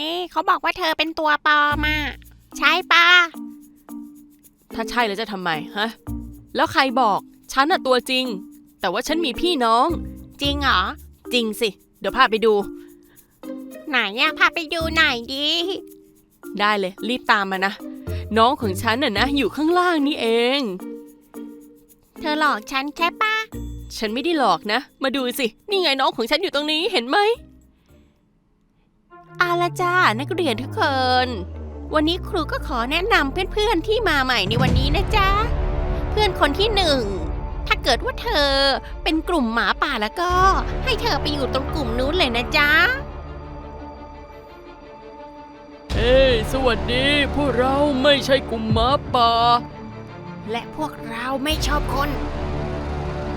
นี่เขาบอกว่าเธอเป็นตัวปลอมอะใช่ปะถ้าใช่แล้วจะทำไมฮะ แล้วใครบอก ฉันอะตัวจริง แต่ว่าฉันมีพี่น้อง จริงเหรอ จริงสิ เดี๋ยวพาไปดู ไหนอะพาไปดูหน่อยดิ ได้เลย รีบตามมานะ น้องของฉันน่ะนะ อยู่ข้างล่างนี่เอง เธอหลอกฉันใช่ปะฉันไม่ได้หลอกนะ มาดูสิ นี่ไงน้องของฉันอยู่ตรงนี้เห็นไหม เอาละจ้านักเรียนทุกคน วันนี้ครูก็ขอแนะนำเพื่อนๆที่มาใหม่ในวันนี้นะจ๊ะ เพื่อนคนที่หนึ่ง ถ้าเกิดว่าเธอเป็นกลุ่มหมาป่าแล้วก็ ให้เธอไปอยู่ตรงกลุ่มนู้นเลยนะจ๊ะเอ้ยสวัสดีพวกเราไม่ใช่กลุ่มหมาป่า และพวกเราไม่ชอบคนเ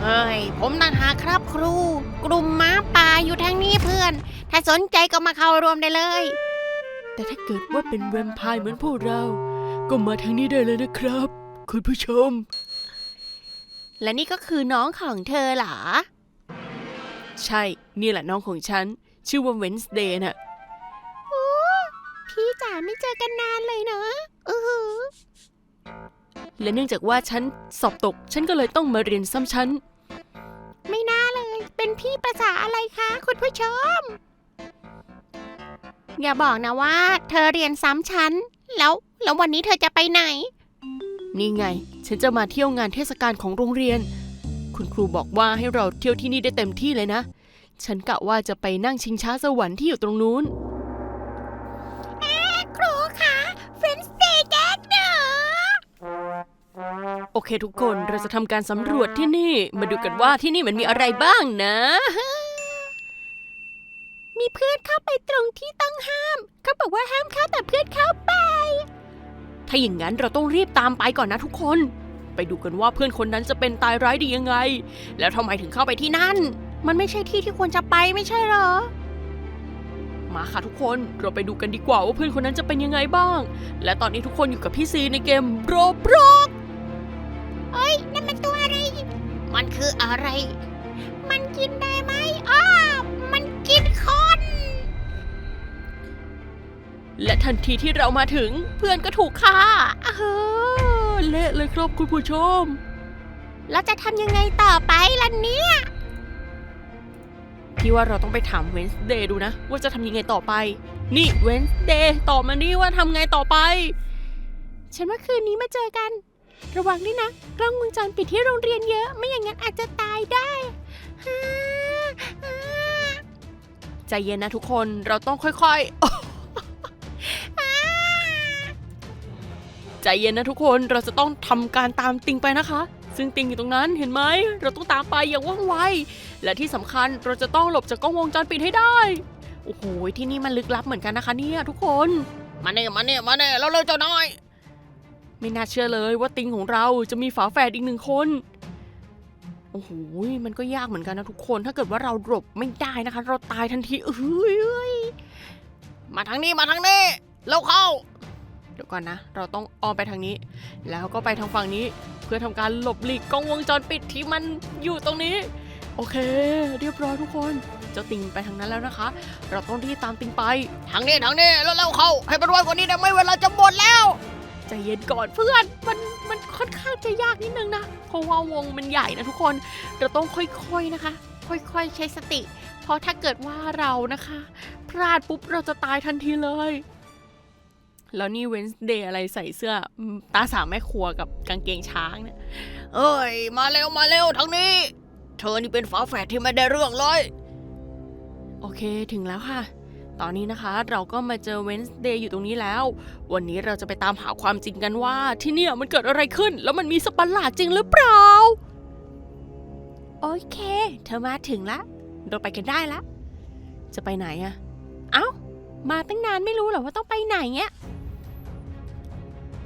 ฮ้ย ผมต่างหากครับครู กลุ่มหม้าป่าอยู่ทางนี้เพื่อน ถ้าสนใจก็มาเข้ารวมได้เลย แต่ถ้าเกิดว่าเป็นแวมไพร์เหมือนพวกเรา ก็มาทางนี้ได้เลยนะครับ คุณผู้ชม และนี่ก็คือน้องของเธอเหรอ ใช่ นี่แหละน้องของฉัน ชื่อว่าเวนส์เดย์น่ะพี่จ๋าไม่เจอกันนานเลยเนอะอือหือและเนื่องจากว่าฉันสอบตก ฉันก็เลยต้องมาเรียนซ้ำชั้นไม่น่า เป็นพี่ภาษาอะไรคะคุณผู้ชม อย่าบอกนะว่า เธอเรียนซ้ำชั้น แล้วแล้ววันนี้เธอจะไปไหน นี่ไง ฉันจะมาเที่ยวงานเทศกาลของโรงเรียน คุณครูบอกว่าให้เราเที่ยวที่นี่ได้เต็มที่เลยนะ ฉันกะว่าจะไปนั่งชิงช้าสวรรค์ที่อยู่ตรงนู้น เคทุกคนเราจะทำการสำรวจที่นี่ มาดูกันว่าที่นี่มันมีอะไรบ้างนะ มีเพื่อนเข้าไปตรงที่ต้องห้าม เขาบอกว่าห้ามเข้าแต่เพื่อนเข้าไป ถ้าอย่างนั้นเราต้องรีบตามไปก่อนนะทุกคน ไปดูกันว่าเพื่อนคนนั้นจะเป็นตายร้ายดียังไง แล้วทำไมถึงเข้าไปที่นั่น มันไม่ใช่ที่ที่ควรจะไปไม่ใช่เหรอมาค่ะทุกคนเราไปดูกันดีกว่าว่าเพื่อนคนนั้นจะเป็นยังไงบ้าง และตอนนี้ทุกคนอยู่กับพี่ซีในเกมโรบรอเคืออะไร มันกินได้ไหมอ้อมันกินคน และทันทีที่เรามาถึงเพื่อนก็ถูกฆ่าอ้าวเละเลยครับคุณผู้ชม แล้วจะทำยังไงต่อไปล่ะเนี่ย พี่ว่าเราต้องไปถามเวนส์เดย์ดูนะ ว่าจะทำยังไงต่อไป นี่เวนส์เดย์ตอบมานี่ว่าทำไงต่อไป ฉันว่าคืนนี้มาเจอกัน ระวังด้วยนะ กล้องวงจรปิดที่โรงเรียนเยอะ ไม่อย่างนั้นอาจจะตายได้ฮ่าฮ่าใจเย็นนะทุกคนเราต้องค่อยๆ ใจเย็นนะทุกคนเราจะต้องทำการตามติงไปนะคะ ซึ่งติงอยู่ตรงนั้นเห็นไหม เราต้องตามไปอย่างว่องไว และที่สำคัญเราจะต้องหลบจากกล้องวงจรปิดให้ได้ โอ้โหที่นี่มันลึกลับเหมือนกันนะคะเนี่ยทุกคน มาเนี่ยมาเนี่ยมาเนี่ยเราเลยเจ้าน้อย ไม่น่าเชื่อเลยว่าติงของเราจะมีฝาแฝดอีกหนึ่งคน โอ้โห มันก็ยากเหมือนกันนะทุกคน ถ้าเกิดว่าเราหลบไม่ได้นะคะ เราตายทันทีเอ้ยอยมาทางนี้มาทางนี้แล้วเข้า เดี๋ยวก่อนนะ เราต้องอ้อมไปทางนี้ แล้วก็ไปทางฝั่งนี้ เพื่อทำการหลบหลีกกล้องวงจรปิดที่มันอยู่ตรงนี้ โอเค เรียบร้อยทุกคน เจ้าติงไปทางนั้นแล้วนะคะ เราต้องรีบตามติงไป ทางนี้ทางนี้แล้วเร็วเข้า ให้เป็นไวกว่านี้ได้ไหมเวลาจะหมดแล้ว เย็นก่อนเพื่อนมันมันค่อนข้างจะยากนิดนึงนะเพราะว่าวงมันใหญ่นะทุกคนเราต้องค่อยๆนะคะ ค่อยๆใช้สติ เพราะถ้าเกิดว่าเรานะคะ พลาดปุ๊บเราจะตายทันทีเลย แล้วนี่เวนส์เดย์อะไรใส่เสื้อตาสาวแม่ครัวกับกางเกงช้างเนี่ยเอ้ย มาเร็วมาเร็วทางนี้ เธอนี่เป็นฝาแฝดที่ไม่ได้เรื่องเลย โอเคถึงแล้วค่ะ ตอนนี้นะคะเราก็มาเจอเวนส์เดย์อยู่ตรงนี้แล้ว วันนี้เราจะไปตามหาความจริงกันว่า ที่เนี่ยมันเกิดอะไรขึ้น แล้วมันมีสตว์ประหลาดจริงหรือเปล่า โอเค เธอมาถึงแล้วเราไปกันได้ละ จะไปไหนอะเอ้า มาตั้งนานไม่รู้เหรอว่าต้องไปไหนเนี่ย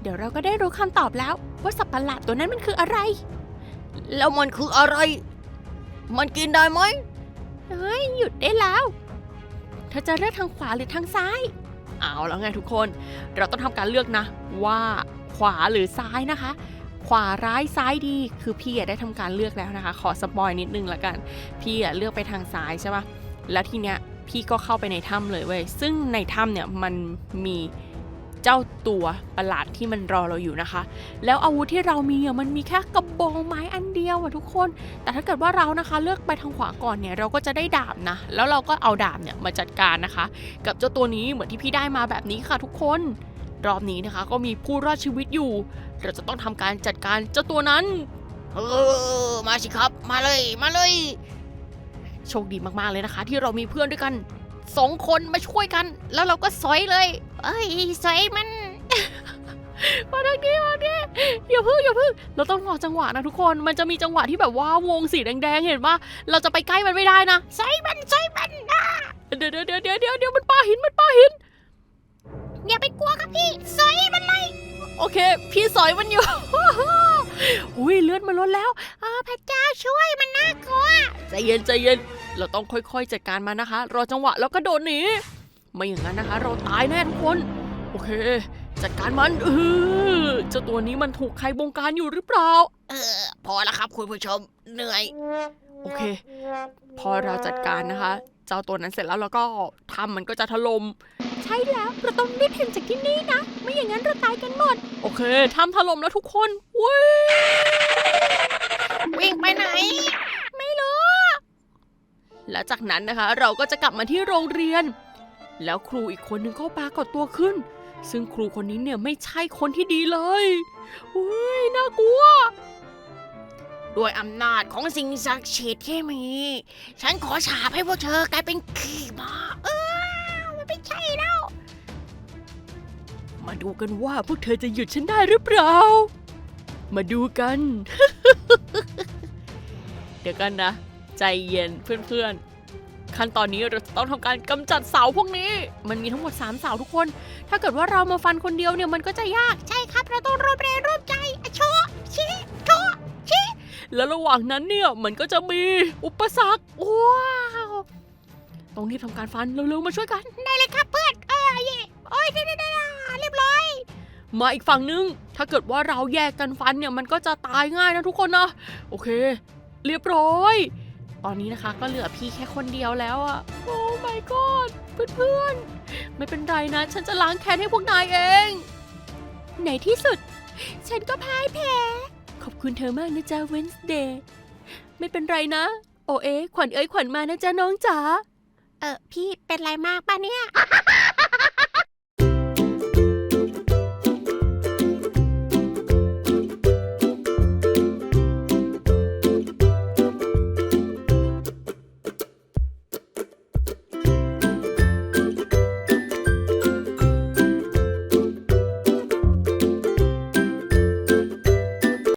เดี๋ยวเราก็ได้รู้คำตอบแล้วว่าสัตว์ประหลาดตัวนั้นมันคืออะไร แล้วมันคืออะไร มันกินได้ไหมเฮ้ยหยุดได้แล้ว เธอจะเลือกทางขวาหรือทางซ้าย เอาแล้วไงทุกคน เราต้องทำการเลือกนะ ว่าขวาหรือซ้ายนะคะ ขวาร้ายซ้ายดี คือพี่อะได้ทำการเลือกแล้วนะคะ ขอสปอยนิดนึงละกัน พี่อะเลือกไปทางซ้ายใช่ปะแล้วทีเนี้ยพพี่ก็เข้าไปในถ้ำเลยเว้ย ซึ่งในถ้ำเนี่ยมันมี เจ้าตัวประหลาดที่มันรอเราอยู่นะคะ แล้วอาวุธที่เรามีอะมันมีแค่กระบองไม้อันเดียวอะทุกคน แต่ถ้าเกิดว่าเรานะคะเลือกไปทางขวาก่อนเนี่ยเราก็จะได้ดาบนะ แล้วเราก็เอาดาบเนี่ยมาจัดการนะคะ กับเจ้าตัวนี้เหมือนที่พี่ได้มาแบบนี้ค่ะทุกคน รอบนี้นะคะก็มีผู้รอดชีวิตอยู่ เราจะต้องทำการจัดการเจ้าตัวนั้นเออมาสิครับ มาเลย มาเลย โชคดีมากๆเลยนะคะ ที่เรามีเพื่อนด้วยกัน สองคนมาช่วยกัน แล้วเราก็สอยเลย เอ้ยใส่มัน มาทางนี้มาเนี่อย่าพึ่งอย่าพึ่งเราต้องรอจังหวะนะทุกคนมันจะมีจังหวะที่แบบว่าวงสีแดงๆเห็นปะเราจะไปใกล้มันไม่ได้นะใส่มันใส่มันเดี๋ยวเดี๋ยวเดี๋ยวเดี๋ยวเดี๋ยวเดี๋ยวมันปาหินมันปาหินอย่าไปกลัวครับพี่ใส่มันเลยโอเค พี่สอยมันอยู่ อุ้ยเลือดมันลดแล้วเออพระเจ้าช่วยมันน่ากลัวใจเย็นใจเย็น เราต้องค่อยๆจัดการมันนะคะ รอจังหวะแล้วก็โดดหนีไม่อย่างนั้นนะคะ เราตายแน่ทุกคน โอเค จัดการมันเออเจ้าตัวนี้มันถูกใครบงการอยู่หรือเปล่า เออ พอแล้วครับคุณผู้ชมเหนื่อย โอเค พอเราจัดการนะคะ เจ้าตัวนั้นเสร็จแล้วแล้วก็ทำมันก็จะถลม่มใช่แล้วเราต้องรีบเห็นจากที่นี่นะ ไม่อย่างนั้นเราตายกันหมด โอเคทำถล่มแล้วทุกคนเว้ยวิ่งไปไหน แล้วจากนั้นนะคะ เราก็จะกลับมาที่โรงเรียน แล้วครูอีกคนนึงก็ปรากฏตัวขึ้น ซึ่งครูคนนี้เนี่ยไม่ใช่คนที่ดีเลยเฮ้ยน่ากลัวด้วยอำนาจของสิ่งศักดิ์สิทธิ์ที่มี ฉันขอฉาบให้พวกเธอกลายเป็นขี้หมาเออมันไม่ใช่แล้ว มาดูกันว่าพวกเธอจะหยุดฉันได้หรือเปล่า มาดูกัน เดี๋ยวกันนะ ใจเย็นเพื่อนๆ ขั้นตอนนี้เราจะต้องทำการกำจัดเสาพวกนี้ มันมีทั้งหมด 3 เสาทุกคน ถ้าเกิดว่าเรามาฟันคนเดียวเนี่ยมันก็จะยากใช่ครับ เราต้องร่วมแรงร่วมใจอะโชะชิโชะแล้วระหว่างนั้นเนี่ยมันก็จะมีอุปสรรคว้าวต้องรีบทำการฟันเร็วๆมาช่วยกัน ได้เลยครับเพื่อนเออเย่โอ้ยได้ได้ได้เรียบร้อย มาอีกฝั่งนึง ถ้าเกิดว่าเราแยกกันฟันเนี่ยมันก็จะตายง่ายนะทุกคนนะ โอเค เรียบร้อย ตอนนี้นะคะก็เหลือพี่แค่คนเดียวแล้วอะโอ้ my god เพื่อนๆ ไม่เป็นไรนะ ฉันจะล้างแค้นให้พวกนายเอง ในที่สุด ฉันก็พ่ายแพ้ ขอบคุณเธอมากนะจ๊ะเวนส์เดย์ไม่เป็นไรนะ โอเอ๋ขวัญเอ้ยขวัญมานะจ๊ะน้องจ๋า เออพี่เป็นไรมากปะเนี่ย